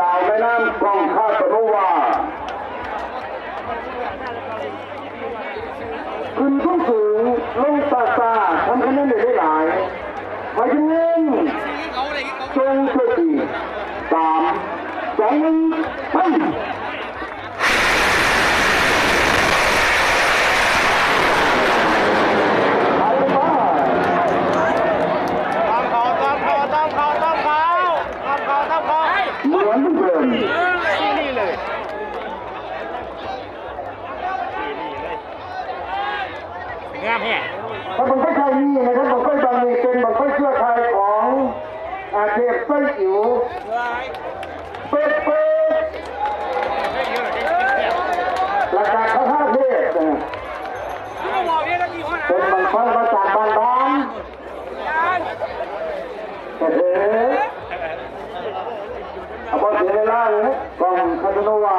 ดาวแม่น้ำกองข้าตะนุวา ขึ้นสูงสูงลงตาตาทำคะแนนได้หลายไปยิงจงเพื่อดีสามสองหนึ่งไป ตามเขาตามเขาตามเขาตามเขาตามเขาตามเขา เหมือนเดิม ที่นี่เลย งามแฮ่ถ้าบังไฟไทยนี่นะครับบังไฟบางนีเป็นบังไฟเชื่อไทยของอาเทพไส้อิ๋วเป๊ะเป๊ะราคาเขาห้าเทพนะเป็นบังไฟมาจากบานบ้านเฮ้เอาพอถึงเวลาเลยกองคาโนวา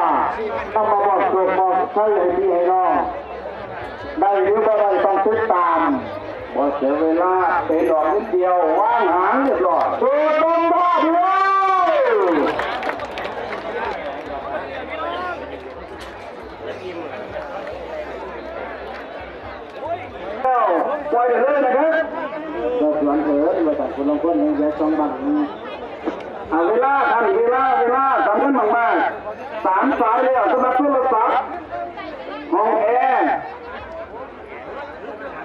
ต้องมาบอกตัวบอกใช่ให้พี่ให้น้องได้หรือบ่ได้ต้องติดตา เสียเวลาเตะดอกนิดเดียวว่างหางเรียบร้อยตัวตรงบ้าเดียวล้วปล่อยเลยนะครับก็สวนเถิดมาจากคนลงคนนี้แยกสองบังเอาเวลาทันเวลาเวลาสำคัญมากๆสามสายแล้วสำหรับทุก